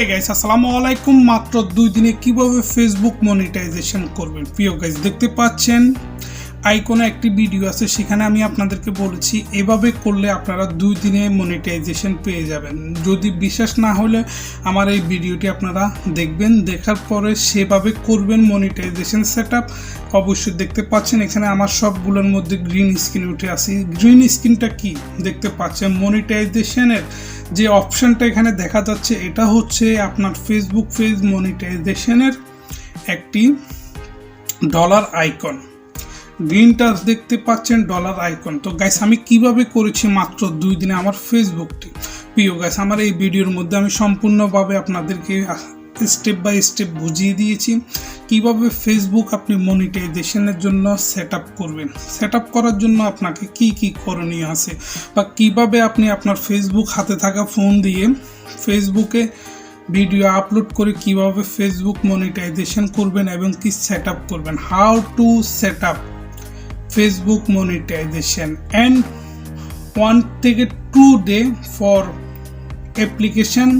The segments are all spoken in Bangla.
হে গাইস আসসালামু আলাইকুম। মাত্র দুই দিনে কীভাবে ফেসবুক মনিটাইজেশন করবেন? প্রিয় গাইস দেখতে পাচ্ছেন আইকনে একটি ভিডিও আছে, সেখানে আমি আপনাদেরকে বলেছি, এভাবে করলে আপনারা দুই দিনে মনিটাইজেশন পেয়ে যাবেন। যদি বিশ্বাস না হলে আমার এই ভিডিওটি আপনারা দেখবেন, দেখার পরে সেভাবে করবেন মনিটাইজেশন সেট অবশ্যই দেখতে পাচ্ছেন, এখানে আমার সবগুলোর মধ্যে গ্রিন স্ক্রিন উঠে আসি গ্রিন স্ক্রিনটা কি? দেখতে পাচ্ছেন মনিটাইজেশনের যে অপশানটা এখানে দেখা যাচ্ছে, এটা হচ্ছে আপনার ফেসবুক পেজ মনিটাইজেশনের একটি ডলার আইকন গ্রিন টাচ দেখতে পাচ্ছেন ডলার আইকন তো গাইস আমি কীভাবে করেছি মাত্র দুই দিনে আমার ফেসবুকটি প্রিয় গাইস আমার এই ভিডিওর মধ্যে আমি সম্পূর্ণভাবে আপনাদেরকে স্টেপ বাই স্টেপ বুঝিয়ে দিয়েছি। কীভাবে ফেসবুক আপনি মনিটাইজেশনের জন্য সেট করবেন? সেট করার জন্য আপনাকে কি কি করণীয় আছে? বা কীভাবে আপনি আপনার ফেসবুক হাতে থাকা ফোন দিয়ে ফেসবুকে ভিডিও আপলোড করে কীভাবে ফেসবুক মনিটাইজেশন করবেন এবং কি সেট করবেন? How to set Facebook monetization and one থেকে two day for application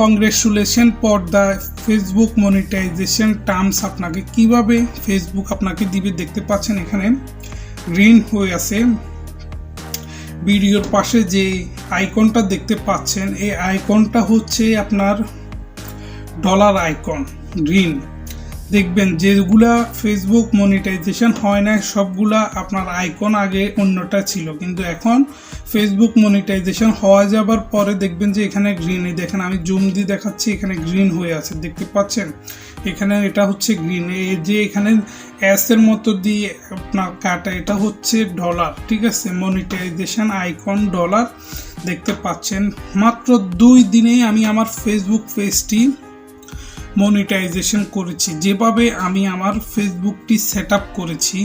congratulation for the Facebook monetization terms আপনাকে কীভাবে ফেসবুক আপনাকে দিবে দেখতে পাচ্ছেন এখানে। গ্রিন হয়ে আছে। ভিডিওর পাশে যে আইকনটা দেখতে পাচ্ছেন, এই আইকনটা হচ্ছে আপনার ডলার আইকন গ্রিন দেখবেন যেগুলা ফেসবুক মনিটাইজেশন হয় না সবগুলা আপনার আইকন আগে অন্যটা ছিল। কিন্তু এখন ফেসবুক মনিটাইজেশন হওয়া যাবার পরে দেখবেন যে এখানে গ্রিন দেখেন আমি জুম দিয়ে দেখাচ্ছি, এখানে গ্রিন হয়ে আছে, দেখতে পাচ্ছেন? এখানে এটা হচ্ছে গ্রিন এই যে এখানে অ্যাস এর মতো দিয়ে আপনার কাটা, এটা হচ্ছে ডলার ঠিক আছে? মনিটাইজেশন আইকন ডলার দেখতে পাচ্ছেন? মাত্র দুই দিনেই আমি আমার ফেসবুক পেজটি মনিটাইজেশন করেছি। যেভাবে আমি আমার ফেসবুকটি সেট করেছি,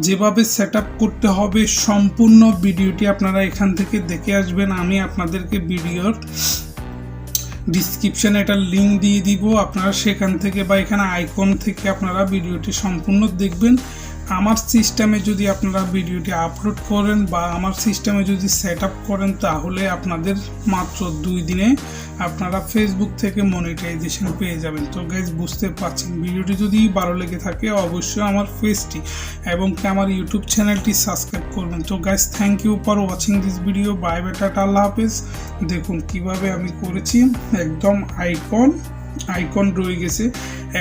যেভাবে সেট করতে হবে সম্পূর্ণ ভিডিওটি আপনারা এখান থেকে দেখে আসবেন। আমি আপনাদেরকে ভিডিওর ডিসক্রিপশানে একটা লিঙ্ক দিয়ে দিব। আপনারা সেখান থেকে বা এখানে আইকন থেকে আপনারা ভিডিওটি সম্পূর্ণ দেখবেন। আমার সিস্টেমে যদি আপনারা ভিডিওটি আপলোড করেন বা আমার সিস্টেমে যদি সেট আপ করেন, তাহলে আপনাদের মাত্র দুই দিনে আপনারা ফেসবুক থেকে মনিটাইজেশন পেয়ে যাবেন। তো গাইজ বুঝতে পারছেন, ভিডিওটি যদি ভালো লেগে থাকে, অবশ্যই আমার ফেসটি এবং আমার ইউটিউব চ্যানেলটি সাবস্ক্রাইব করবেন। তো guys thank you for watching this video bye বেটা আল্লাহ হাফেজ। দেখুন কীভাবে আমি করেছি, একদম আইকন আইকন রয়ে গেছে।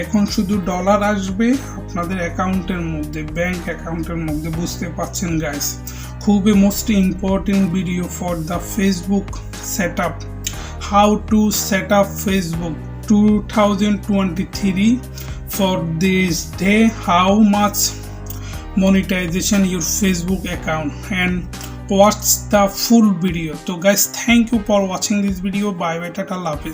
এখন শুধু ডলার আসবে আপনাদের অ্যাকাউন্টের মধ্যে ব্যাংক অ্যাকাউন্টের মধ্যে, বুঝতে পাচ্ছেন গাইস খুবই most important video for the Facebook set up how to set up Facebook two thousand twenty three for this day how much monetization your facebook account and watch the full video so guys, thank you for watching this video bye bye, tata love